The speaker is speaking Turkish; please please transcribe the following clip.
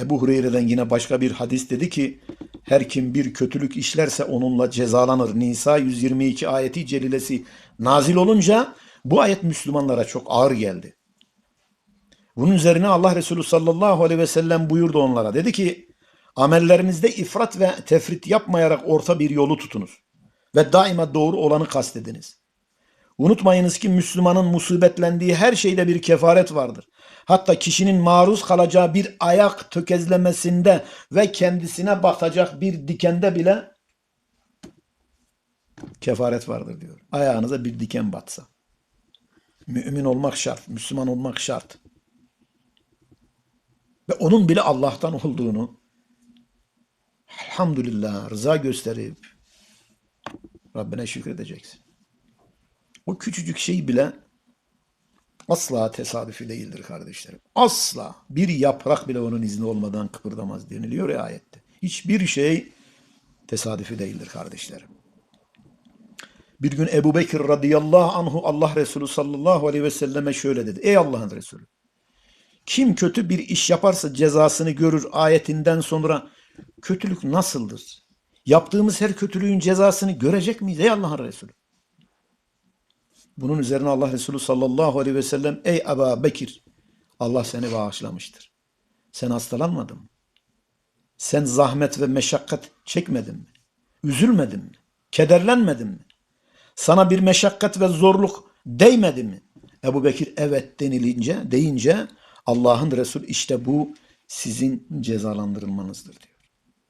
Ebu Hureyre'den yine başka bir hadis dedi ki her kim bir kötülük işlerse onunla cezalanır. Nisa 122 ayeti celilesi nazil olunca bu ayet Müslümanlara çok ağır geldi. Bunun üzerine Allah Resulü sallallahu aleyhi ve sellem buyurdu onlara. Dedi ki amellerinizde ifrat ve tefrit yapmayarak orta bir yolu tutunuz. Ve daima doğru olanı kastediniz. Unutmayınız ki Müslümanın musibetlendiği her şeyde bir kefaret vardır. Hatta kişinin maruz kalacağı bir ayak tökezlemesinde ve kendisine batacak bir dikende bile kefaret vardır diyor. Ayağınıza bir diken batsa. Mümin olmak şart, Müslüman olmak şart. Ve onun bile Allah'tan olduğunu elhamdülillah rıza gösterip Rabbine şükredeceksin. O küçücük şey bile asla tesadüfi değildir kardeşlerim. Asla bir yaprak bile onun izni olmadan kıpırdamaz deniliyor ya ayette. Hiçbir şey tesadüfi değildir kardeşlerim. Bir gün Ebu Bekir radıyallahu anhu Allah Resulü sallallahu aleyhi ve selleme şöyle dedi. Ey Allah'ın Resulü kim kötü bir iş yaparsa cezasını görür ayetinden sonra kötülük nasıldır? Yaptığımız her kötülüğün cezasını görecek miyiz ey Allah'ın Resulü? Bunun üzerine Allah Resulü sallallahu aleyhi ve sellem ey Eba Bekir Allah seni bağışlamıştır. Sen hastalanmadın mı? Sen zahmet ve meşakkat çekmedin mi? Üzülmedin mi? Kederlenmedin mi? Sana bir meşakkat ve zorluk değmedi mi? Ebu Bekir evet denilince, deyince Allah'ın Resul işte bu sizin cezalandırılmanızdır diyor.